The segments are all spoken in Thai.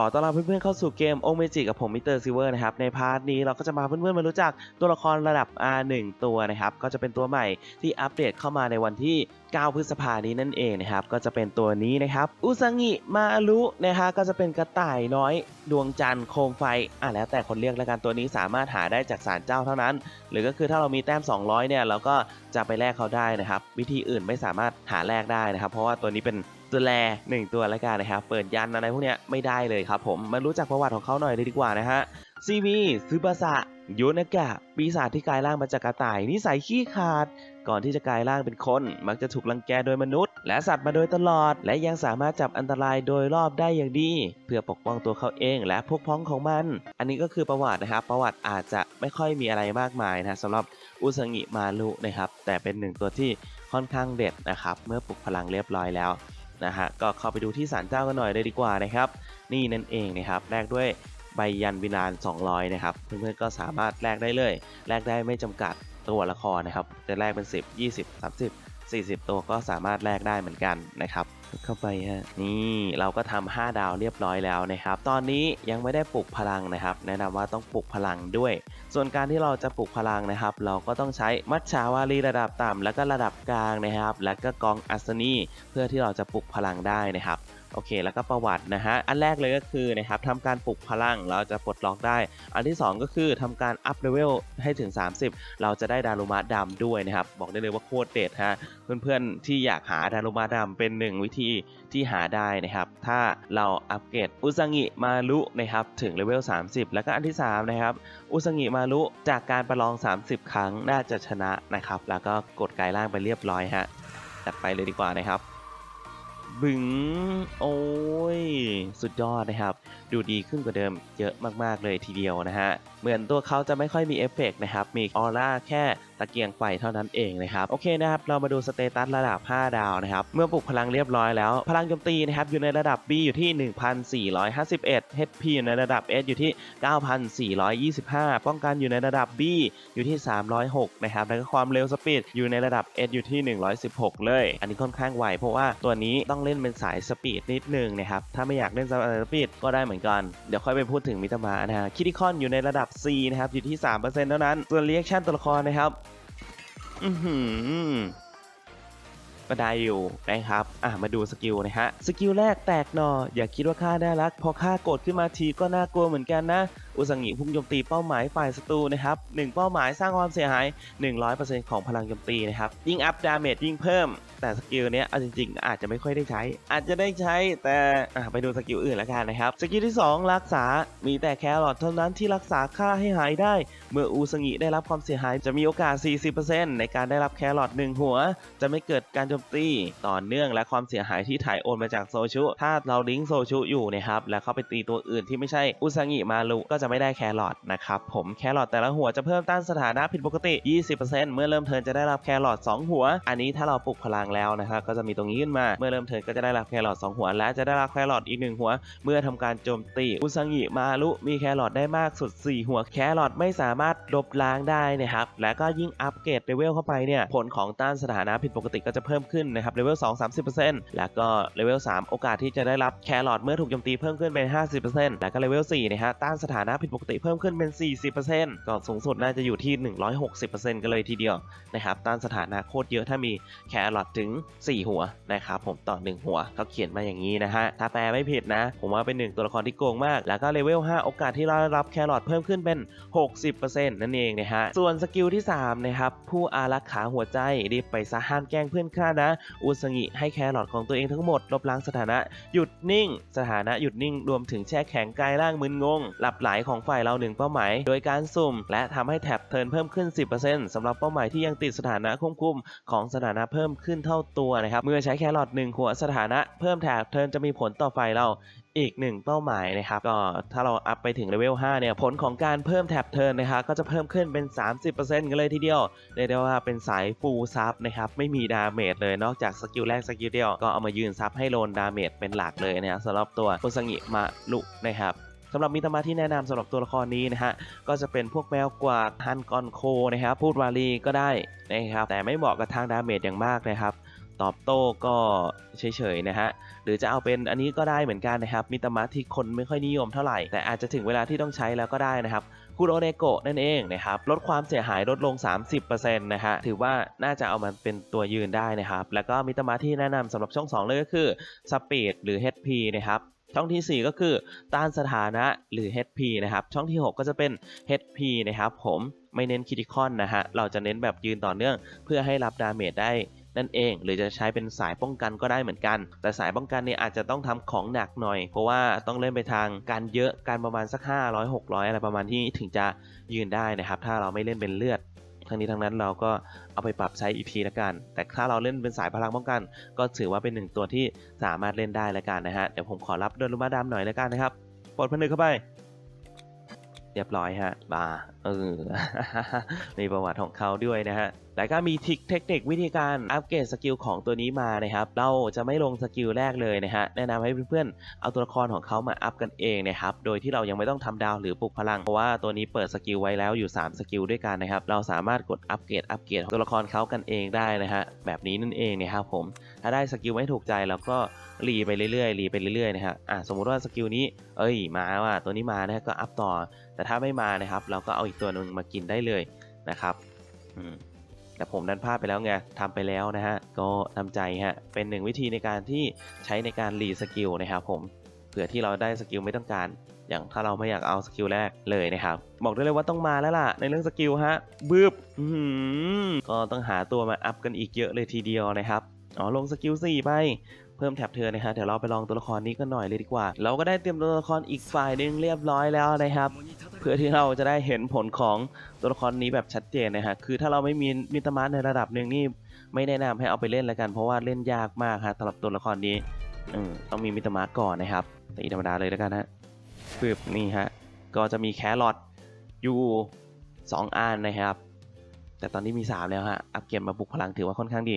ขอต้อนรับเพื่อนๆเข้าสู่เกมโอเมจิกับผมมิสเตอร์ซิเวอร์นะครับในพาร์ทนี้เราก็จะมาเพื่อนๆมารู้จักตัวละครระดับ R1 ตัวนะครับก็จะเป็นตัวใหม่ที่อัปเดตเข้ามาในวันที่ 9 พฤษภานี้นั่นเองนะครับก็จะเป็นตัวนี้นะครับอุซังิมารุนะฮะก็จะเป็นกระต่ายน้อยดวงจันทร์โคมไฟอะแล้วแต่คนเรียกแล้วกันตัวนี้สามารถหาได้จากศาลเจ้าเท่านั้น หรือก็คือถ้าเรามีแต้ม 200เนี่ยเราก็จะไปแลกเขาได้นะครับวิธีอื่นไม่สามารถหาแลกได้นะครับเพราะว่าตัวนี้เป็น ตัวแลหนึ่งตัวแล้วกันนะครับ เปิดยันอะไรพวกเนี้ยไม่ได้เลยครับผมมารู้จักประวัติของเขาหน่อยเลยดีกว่านะฮะซีวีซึบาสะโยนากะปีศาจที่กลายร่างมาจากกระต่ายนิสัยขี้ขาด ก่อนที่จะกลายร่างเป็นคน มักจะถูกรังแกโดยมนุษย์ และสัตว์มาโดยตลอด และยังสามารถจับอันตรายโดยรอบได้อย่างดี เพื่อปกป้องตัวเขาเองและพวกพ้องของมัน อันนี้ก็คือประวัตินะครับ ประวัติอาจจะไม่ค่อยมีอะไรมากมายนะสำหรับอุซางิมารุนะครับแต่เป็นหนึ่งตัวที่ค่อนข้างเด็ดนะครับเมื่อปลุกพลังเรียบร้อยแล้ว นะฮะก็เข้าไปดูที่ศาลเจ้ากันหน่อยเลยดีกว่านะครับ นี่นั่นเองนะครับแลกด้วยใบยันวินาน 200 นะครับ เพื่อนๆก็สามารถแลกได้เลยแลกได้ไม่จำกัดตัวละครนะครับ จะแลกเป็น 10 20 30 40 ตัวก็สามารถแลกได้เหมือนกันนะครับเข้าไปฮะนี่เราก็ทำ5ดาวเรียบร้อยแล้วนะครับ ตอนนี้ยังไม่ได้ปลุกพลังนะครับ แนะนำว่าต้องปลุกพลังด้วย ส่วนการที่เราจะปลุกพลังนะครับ เราก็ต้องใช้มัชชาวารีระดับต่ำแล้วก็ระดับกลางนะครับ แล้วก็กองอัศนีเพื่อที่เราจะปลุกพลังได้นะครับ โอเค แล้วก็ประวัตินะฮะ อันแรกเลยก็คือนะครับทำการปลุกพลังเราจะปลดล็อกได้ อันที่ 2 ก็คือทำการอัพเลเวลให้ถึง 30 เราจะได้ดารุมะดำด้วยนะครับ บอกได้เลยว่าโคตรเด็ดฮะ เพื่อนๆ ที่อยากหาดารุมะดำเป็นหนึ่งวิธีที่หาได้นะครับ ถ้าเราอัปเกรดอุซังิมารุนะครับถึงเลเวล 30 แล้วก็อันที่3นะครับอุซังิมารุจากการประลอง 30 ครั้งน่าจะชนะนะครับ แล้วก็กดกลายร่างไปเรียบร้อยฮะจัดไปเลยดีกว่านะครับ บึงโอ้ย สุดยอดนะครับ ดูดีขึ้นกว่าเดิมเยอะมากๆเลยทีเดียวนะฮะ เหมือนตัวเขาจะไม่ค่อยมีเอฟเฟกต์นะครับ มีออร่าแค่ตะเกียงไฟเท่านั้นเองนะครับ โอเคนะครับ เรามาดูสเตตัสระดับ 5 ดาวนะครับ เมื่อปลุกพลังเรียบร้อยแล้ว พลังโจมตีนะครับอยู่ในระดับ B อยู่ที่ 1,451 HP อยู่ในระดับ S อยู่ที่ 9,425 ป้องกันอยู่ในระดับ B อยู่ที่ 306 นะครับ แล้วก็ความเร็วสปีดอยู่ในระดับ S อยู่ที่ 116 เลย อันนี้ค่อนข้างไวเพราะว่าตัวนี้ต้องเล่นเป็นสายสปีดนิดนึงนะครับ ถ้าไม่อยากเล่นสายสปีดก็ได้เหมือนกัน เดี๋ยวค่อยไปพูดถึงมิตรมานะฮะคิดิคอนอยู่ในระดับ C นะครับ อยู่ที่ 3%เท่านั้น ส่วนเรียกชั่นตัวละครนะครับ อือหือก็ได้อยู่นะครับ อะ มาดูสกิลนะฮะ สกิลแรกแตกหนอ อย่าคิดว่าค่าน่ารัก พอค่ากรธขึ้นมาทีก็น่ากลัวเหมือนกันนะ อุสังิพุ่งโจมตีเป้าหมายฝ่ายศัตรูนะครับ1เป้าหมายสร้างความเสียหาย 100%ของพลังโจมตีนะครับ ยิ่งอัพดาเมจยิ่งเพิ่ม แต่สกิลเนี้ยเอาจริงๆ อาจจะไม่ค่อยได้ใช้ อาจจะได้ใช้แต่ไปดูสกิลอื่นแล้วกันนะครับ สกิลที่ 2 รักษา มีแต่แครอทเท่านั้นที่รักษาค่าให้หายได้ เมื่ออูสงิได้รับความเสียหายจะมีโอกาส 40%ในการได้รับแครอท1หัว จะไม่เกิดการโจมตีต่อเนื่องและความเสียหายที่ถ่ายโอนมาจากโซชุถ้าเราลิงก์โซชุอยู่นะครับแล้วเข้าไปตีตัวอื่นที่ไม่ใช่อุซางิมารุก็จะไม่ได้แครอทนะครับผมแครอทแต่ละหัวจะเพิ่มต้านสถานะผิดปกติ 20%เมื่อเริ่มเทินจะได้รับแครอท2หัว อันนี้ถ้าเราปลุกพลังแล้วนะครับก็จะมีตรงนี้ขึ้นมาเมื่อเริ่มเทิร์นก็จะได้รับแครอท2หัว และจะได้รับแครอทอีก 1 หัว เมื่อทำการโจมตีอุซางิมารุมีแครอทได้มากสุด 4 หัว แครอทไม่สามารถลบล้างได้นะครับและก็ยิ่งอัปเกรดเลเวลเข้าไปเนี่ยผลของต้านสถานะผิดปกติก็จะเพิ่มขึ้นนะครับเลเวล2 30%แล้วก็เลเวล3 โอกาสที่จะได้รับแครอทเมื่อถูกโจมตีเพิ่มขึ้นเป็น 50%แล้วก็เลเวล4นะฮะต้านสถานะผิดปกติเพิ่มขึ้นเป็น 40%ก็สูงสุดน่าจะอยู่ที่ 160%กันเลยทีเดียวนะครับต้านสถานะโคตรเยอะถ้ามีแครอทถึง 4 หัวนะครับผมต่อ 1 หัวเขาเขียนมาอย่างนี้นะฮะ ถ้าแปลไม่ผิดนะ ผมว่าเป็นหนึ่งตัวละครที่โกงมาก แล้วก็เลเวล 5 โอกาสที่เราได้รับแครอทเพิ่มขึ้นเป็น 60%นั่นเองนะฮะ ส่วนสกิลที่ 3 นะครับ ผู้อารักขาหัวใจ รีบไปซะห้ามแกล้งเพื่อนข้านะ อุสงิให้แครอทของตัวเองทั้งหมดลบล้างสถานะหยุดนิ่ง สถานะหยุดนิ่งรวมถึงแช่แข็งกายร่างมึนงง หลับไหลของฝ่ายเราหนึ่งเป้าหมาย โดยการสุ่ม และทำให้แท็บเทิร์นเพิ่มขึ้น 10%สำหรับเป้าหมายที่ยังติดสถานะควบคุมของสถานะเพิ่มขึ้นเท่าตัวนะครับ เมื่อใช้แครอทหนึ่งหัวสถานะเพิ่มแท็บเทิร์นจะมีผลต่อฝ่ายเราอีกหนึ่งเป้าหมายนะครับก็ถ้าเราอัพไปถึงเลเวล 5 เนี่ย ผลของการเพิ่มแท็บเทิร์นนะครับก็จะเพิ่มขึ้นเป็น 30%กันเลยทีเดียว เรียกได้ว่าเป็นสายฟูลซับนะครับ ไม่มีดาเมจเลยนอกจากสกิลแรกสกิลเดียว ก็เอามายืนซับให้โลนดาเมจเป็นหลักเลยนะครับสำหรับตัวโคซังิมารุนะครับำหรับมิตรมาที่แนะนำสำหรับตัวละครนี้นะฮะก็จะเป็นพวกแมวกวากฮันกอนโคนะครับพูดวาลีก็ได้นะครับแต่ไม่เหมาะกับทางดาเมจอย่างมากนะครับตอบโต้ก็เฉยๆนะฮะ หรือจะเอาเป็นอันนี้ก็ได้เหมือนกันนะครับ มิตามะที่คนไม่ค่อยนิยมเท่าไหร่ แต่อาจจะถึงเวลาที่ต้องใช้แล้วก็ได้นะครับคุโรเนโกะนั่นเองนะครับ ลดความเสียหายลดลง 30%นะฮะ ถือว่าน่าจะเอามันเป็นตัวยืนได้นะครับ แล้วก็มิตามะที่แนะนำสำหรับช่อง 2 เลยก็คือสปีดหรือ HP นะครับ ช่องทีสี่ 4 ก็คือต้านสถานะหรือ HP นะครับ ช่องที่ 6 ก็จะเป็น HP นะครับผมไม่เน้นคิติคอนนะฮะ เราจะเน้นแบบยืนต่อเนื่อง เพื่อให้รับดาเมจได้นั่นเอง หรือจะใช้เป็นสายป้องกันก็ได้เหมือนกัน แต่สายป้องกันเนี่ยอาจจะต้องทำของหนักหน่อย เพราะว่าต้องเล่นไปทางการเยอะการประมาณสัก 500 600 อะไรประมาณที่ถึงจะยืนได้นะครับ ถ้าเราไม่เล่นเป็นเลือด ทั้งนี้ทั้งนั้นเราก็เอาไปปรับใช้อีกทีละกัน แต่ถ้าเราเล่นเป็นสายพลังป้องกัน ก็ถือว่าเป็นหนึ่งตัวที่สามารถเล่นได้ละกันนะฮะเดี๋ยวผมขอรับดนลุมาดามหน่อยละกันนะครับปลดผนึกเข้าไปเรียบร้อยฮะบาเออมีประวัติของเขาด้วยนะฮะ แล้วก็มีทิคเทคนิควิธีการอัปเกรดสกิลของตัวนี้มานะครับ เราจะไม่ลงสกิลแรกเลยนะฮะ แนะนำให้เพื่อนๆ เอาตัวละครของเขามาอัพกันเองนะครับ โดยที่เรายังไม่ต้องทำดาวหรือปลุกพลัง เพราะว่าตัวนี้เปิดสกิลไว้แล้วอยู่ 3 สกิลด้วยกันนะครับ เราสามารถกดอัปเกรดอัปเกรดตัวละครเขากันเองได้นะฮะ แบบนี้นั่นเองนะครับผม ถ้าได้สกิลไม่ถูกใจเราก็รีไปเรื่อยๆ รีไปเรื่อยๆ นะฮะ อะสมมุติว่าสกิลนี้ เอ้ย มาว่ะ ตัวนี้มานะฮะก็อัพต่อ แต่ถ้าไม่มานะครับ เราก็เอาอีกตัวหนึ่งมากินได้เลยนะครับ อืม แต่ผมดันพลาดไปแล้วไงทำไปแล้วนะฮะ ก็ทำใจฮะ เป็นหนึ่งวิธีในการที่ใช้ในการรีสกิลนะครับผม เผื่อที่เราได้สกิลไม่ต้องการ อย่างถ้าเราไม่อยากเอาสกิลแรกเลยนะครับ บอกได้เลยว่าต้องมาแล้วล่ะ ในเรื่องสกิลฮะ บึบอื้อหือก็ต้องหาตัวมาอัพกันอีกเยอะเลยทีเดียวนะครับ อ๋อ ลงสกิล4ไปเพิ่มแท็บเธอนะฮะเดี๋ยวเราไปลองตัวละครนี้กันหน่อยเลยดีกว่า เราก็ได้เตรียมตัวละครอีกฝ่ายหนึ่งเรียบร้อยแล้วนะครับ พื่อที่เราจะได้เห็นผลของตัวละครนี้แบบชัดเจนนะฮะคือถ้าเราไม่มีมิตรมาร์ในระดับหนึ่งนี่ไม่แนะนำให้เอาไปเล่นแล้วกันเพราะว่าเล่นยากมากฮะสำหรับตัวละครนี้ต้องมีมิตรมาร์ก่อนนะครับตีธรรมดาเลยแล้วกันฮะปึ๊บนี่ฮะก็จะมีแครอทอยู่2อันนะครับ แต่ตอนนี้มี 3 แล้วฮะอัพเกมมาบุกพลังถือว่าค่อนข้างดี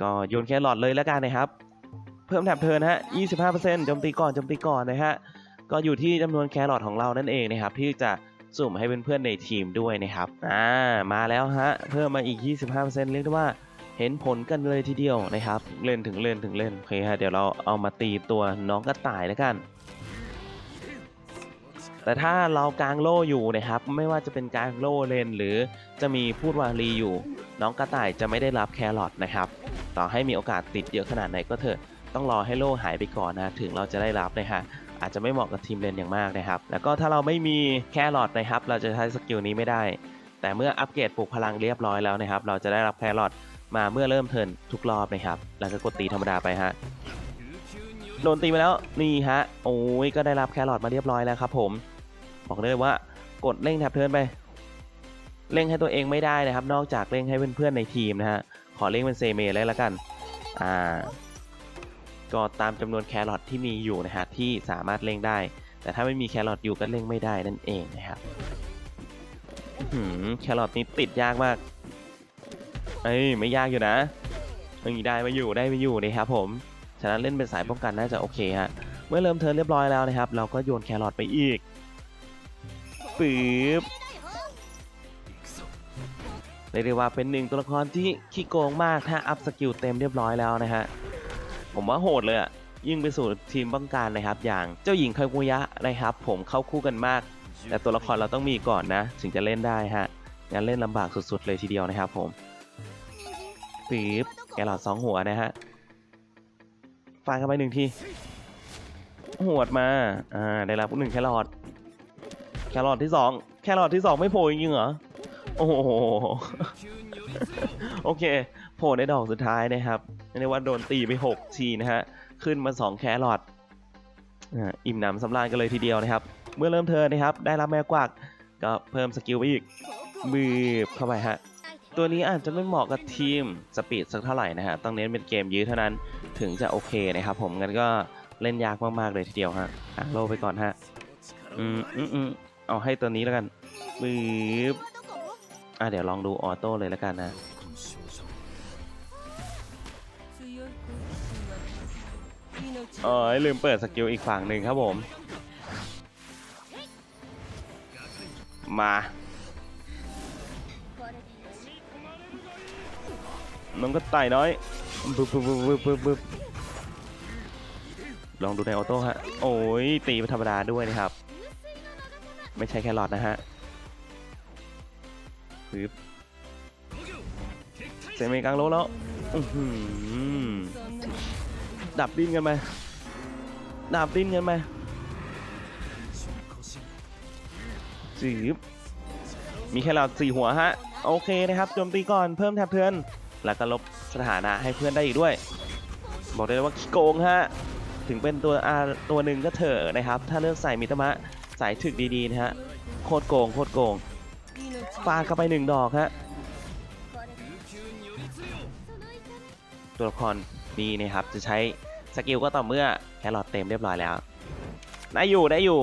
ก็โยนแครอทเลยแล้วกันนะครับ เพิ่มแถบเทิร์นฮะ 25%โจมตีก่อนโจมตีก่อนนะฮะ ก็อยู่ที่จำนวนแครอทของเรานั่นเองนะครับที่จะสุ่มให้เพื่อนๆในทีมด้วยนะครับอ่ามาแล้วฮะเพิ่มมาอีก 25%เรียกได้ว่าเห็นผลกันเลยทีเดียวนะครับเล่นถึงเล่นถึงเล่นโอเคฮะเดี๋ยวเราเอามาตีตัวน้องกระต่ายแล้วกัน แต่ถ้าเรากางโล่อยู่นะครับ ไม่ว่าจะเป็นกางโล่เลนหรือจะมีพูดวารีอยู่ น้องกระต่ายจะไม่ได้รับแครอทนะครับ ต่อให้มีโอกาสติดเยอะขนาดไหนก็เถอะต้องรอให้โล่หายไปก่อนนะ ถึงเราจะได้รับนะฮะ อาจจะไม่เหมาะกับทีมเลนอย่างมากนะครับ แล้วก็ถ้าเราไม่มีแครอทนะครับ เราจะใช้สกิลนี้ไม่ได้ แต่เมื่ออัปเกรดปลุกพลังเรียบร้อยแล้วนะครับ เราจะได้รับแครอทมาเมื่อเริ่มเทินทุกรอบนะครับ แล้วก็กดตีธรรมดาไปฮะ โดนตีมาแล้วนี่ฮะ โอ้ยก็ได้รับแครอทมาเรียบร้อยแล้วครับผม บอกได้เลยว่ากดเร่งแทบเทินไป เร่งให้ตัวเองไม่ได้นะครับ นอกจากเร่งให้เพื่อนๆในทีมนะฮะ ขอเร่งเป็นเซเมเลยละกัน อ่า ก็ตามจำนวนแครอทที่มีอยู่นะฮะที่สามารถเร่งได้ แต่ถ้าไม่มีแครอทอยู่ก็เร่งไม่ได้นั่นเองนะครับหืแครอทนี้ติดยากมากเอ้ยไม่ยากอยู่นะนี่ได้มาอยู่ได้มาอยู่นะครับผมฉะนั้นเล่นเป็นสายป้องกันน่าจะโอเคฮะเมื่อเริ่มเทิร์นเรียบร้อยแล้วนะครับ เราก็โยนแครอทไปอีกปึ๊บเรียกได้ว่าเป็นหนึ่งตัวละครที่ขี้โกงมากถ้าอัพสกิลเต็มเรียบร้อยแล้วนะฮะ ผมว่าโหดเลยอะยิ่งไปสู่ทีมป้องกันนะครับ อย่างเจ้าหญิงคากุยะนะครับ ผมเข้าคู่กันมาก แต่ตัวละครเราต้องมีก่อนนะ ถึงจะเล่นได้ฮะงั้นเล่นลำบากสุดๆเลยทีเดียวนะครับผมปี๊บแกหลอดสองหัวนะฮะฟาดเข้าไปหนึ่งทีหวดมา อ่า ได้รับหนึ่งแครอทแครอทที่สองแครอทที่สองไม่โผล่จริงเหรอ โอ้โห โอเค โผล่ในดอกสุดท้ายนะครับเรียกว่าโดนตีไป 6 ทีนะฮะ ขึ้นมา 2 แครอทอ่าอิ่มหนำสำราญกันเลยทีเดียวนะครับ เมื่อเริ่มเทิร์นะครับ ได้รับแม่กวักก็เพิ่มสกิลไปอีกมือเข้าไปฮะ ตัวนี้อาจจะไม่เหมาะกับทีมสปีดสักเท่าไหร่นะฮะ ต้องเน้นเป็นเกมยื้อเท่านั้นถึงจะโอเคนะครับผม งั้นก็เล่นยากมากๆเลยทีเดียวฮะอะโลไปก่อนฮะ อืมอืมอืมเอาให้ตัวนี้แล้วกันมืออะเดี๋ยวลองดูออโต้เลยแล้วกันนะ เออลืมเปิดสกิลอีกฝั่งหนึ่งครับผม มาน้องก็ไต่น้อยบึบบึบบึบบึบลองดูในออโต้ฮะ โอ้ย ตีเป็นธรรมดาด้วยนะครับ ไม่ใช่แครอทนะฮะปึ๊บเซมิกลางโลแล้วดับดิ้นกันไห ดับดิ้นกันไหมจีบมีแค่เรอทสี่หัวฮะ โอเคนะครับโจมตีก่อนเพิ่มแท็บเทือน แล้วก็ลบสถานะให้เพื่อนได้อีกด้วย บอกได้เลยว่าโกงฮะ ถึงเป็นตัวอาตัวหนึ่งก็เถอะนะครับ ถ้าเลือกใส่มิตมะสายถึกดีๆนะฮะ โคตรโกง โคตรโกงปาเข้าไปหนึ่งดอกฮะ ตัวละครนี้นะครับจะใช้ สกิลก็ต่อเมื่อแครอทเต็มเรียบร้อยแล้วได้อยู่ได้อยู่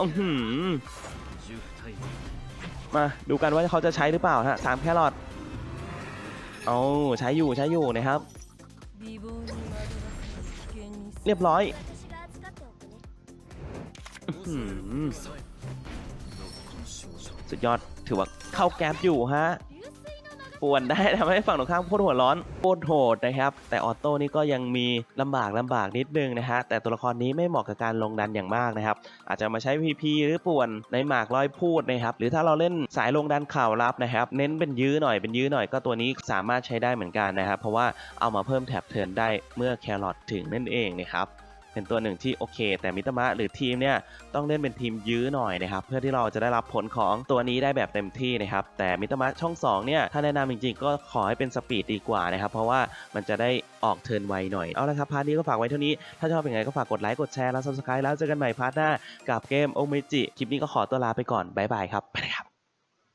อือหือมาดูกันว่าเขาจะใช้หรือเปล่าฮะสามแครอทเอาใช้อยู่ใช้อยู่นะครับ เรียบร้อยสุดยอดถือว่าเข้าแก๊ปอยู่ฮะ ป่วนได้ทำให้ฝั่งตรงข้ามโคตรหัวร้อนโคตรโหดนะครับ แต่ออโต้นี่ก็ยังมีลำบากลำบากนิดนึงนะฮะแต่ตัวละครนี้ไม่เหมาะกับการลงดันอย่างมากนะครับ อาจจะมาใช้ PP หรือป่วนในหมากร้อยพูดนะครับ หรือถ้าเราเล่นสายลงดันข่าวลับนะครับ เน้นเป็นยื้อหน่อยเป็นยื้อหน่อยก็ตัวนี้สามารถใช้ได้เหมือนกันนะครับ เพราะว่าเอามาเพิ่มแท็บเทิร์นได้เมื่อแครอทถึงนั่นเองนะครับ เป็นตัวหนึ่งที่โอเค แต่มิตรมะหรือทีมเนี่ยต้องเล่นเป็นทีมยื้อหน่อยนะครับเพื่อที่เราจะได้รับผลของตัวนี้ได้แบบเต็มที่นะครับแต่มิตรมะช่อง2เนี่ยถ้าแนะนำจริงๆ ก็ขอให้เป็นสปีดดีกว่านะครับเพราะว่ามันจะได้ออกเทิร์นไวหน่อยเอาละครับพาร์ทนี้ก็ฝากไว้เท่านี้ถ้าชอบเป็นไงก็ฝากกดไลค์กดแชร์แล้ว subscribe แล้วเจอกันใหม่พาร์ทหน้ากับเกมโอเมจิคลิปนี้ก็ขอตัวลาไปก่อนบ๊ายบายครับไปเลยครับ